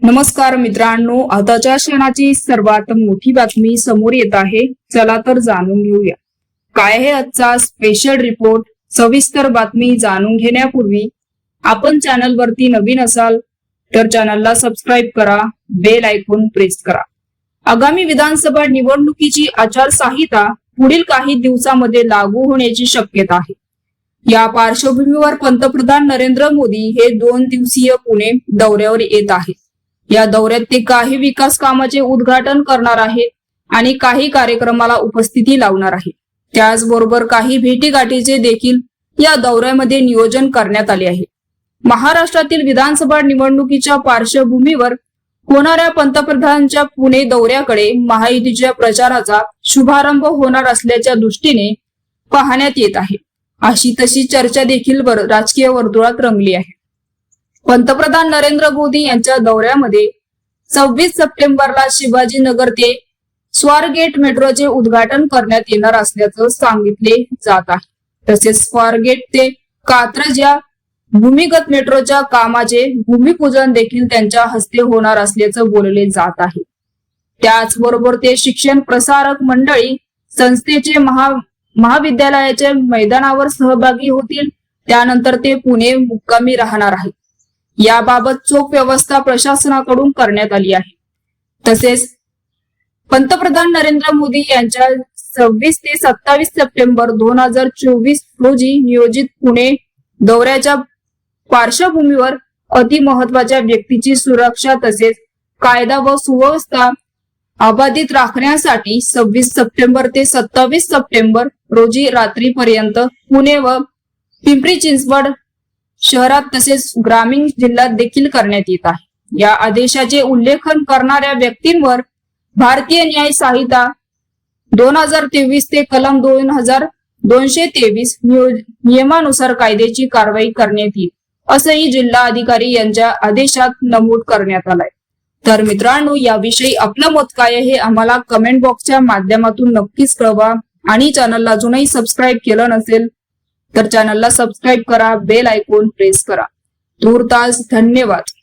नमस्कार मित्रांनो आताच्या क्षणाची सर्वात मोठी बातमी समोर येत आहे. चला तर जाणून घेऊया. काय आहे आजचा स्पेशल रिपोर्ट सविस्तर बातमी जाणून घेण्यापूर्वी आपण चॅनल वरती नवीन असाल तर चॅनलला सबस्क्राईब करा बेल ऐकून प्रेस करा. आगामी विधानसभा निवडणुकीची आचारसंहिता पुढील काही दिवसामध्ये लागू होण्याची शक्यता आहे. या पार्श्वभूमीवर पंतप्रधान नरेंद्र मोदी हे दोन दिवसीय पुणे दौऱ्यावर येत आहेत. या दौऱ्यात ते काही विकास कामाचे उद्घाटन करणार आहेत आणि काही कार्यक्रमाला उपस्थिती लावणार आहेत. त्याचबरोबर काही भेटीगाठीचे देखील या दौऱ्यामध्ये नियोजन करण्यात आले आहे. महाराष्ट्रातील विधानसभा निवडणुकीच्या पार्श्वभूमीवर होणाऱ्या पंतप्रधानांच्या पुणे दौऱ्याकडे महायुतीच्या प्रचाराचा शुभारंभ होणार असल्याच्या दृष्टीने पाहण्यात येत आहे. अशी तशी चर्चा देखील राजकीय वर्तुळात रंगली आहे. पंतप्रधान नरेंद्र मोदी यांच्या दौऱ्यामध्ये सव्वीस सप्टेंबरला शिवाजीनगर ते स्वारगेट मेट्रोचे उद्घाटन करण्यात येणार असल्याचं सांगितले जात आहे. तसेच स्वारगेट ते कात्रज या भूमिगत मेट्रोच्या कामाचे भूमिपूजन देखील त्यांच्या हस्ते होणार असल्याचं बोलले जात आहे. त्याचबरोबर ते शिक्षण प्रसारक मंडळी संस्थेचे महा महाविद्यालयाच्या मैदानावर सहभागी होतील. त्यानंतर ते पुणे मुक्कामी राहणार आहेत. याबाबत चोख व्यवस्था प्रशासनाकडून करण्यात आली आहे. तसेच पंतप्रधान नरेंद्र मोदी यांच्या सव्वीस ते सत्तावीस सप्टेंबर दोन हजार चोवीस रोजी नियोजित पुणे दौऱ्याच्या पार्श्वभूमीवर अतिमहत्वाच्या व्यक्तीची सुरक्षा तसेच कायदा व सुव्यवस्था अबाधित राखण्यासाठी सव्वीस सप्टेंबर ते सत्तावीस सप्टेंबर रोजी रात्रीपर्यंत पुणे व पिंपरी चिंचवड शहरात तसेच ग्रामीण जिल्ह्यात देखील करण्यात येत आहे. या आदेशाचे उल्लेखन करणाऱ्या व्यक्तींवर भारतीय न्याय संहिता दोन हजार तेवीस ते कलम दोन हजार दोनशे तेवीस नियमानुसार कायद्याची कारवाई करण्यात येईल असंही जिल्हा अधिकारी यांच्या आदेशात नमूद करण्यात आलाय. तर मित्रांनो याविषयी आपलं मत काय हे आम्हाला कमेंट बॉक्सच्या माध्यमातून नक्कीच कळवा आणि चॅनलला अजूनही सबस्क्राईब केलं नसेल तर चॅनलला सबस्क्राईब करा बेल ऐकून प्रेस करा. तूर्तास धन्यवाद.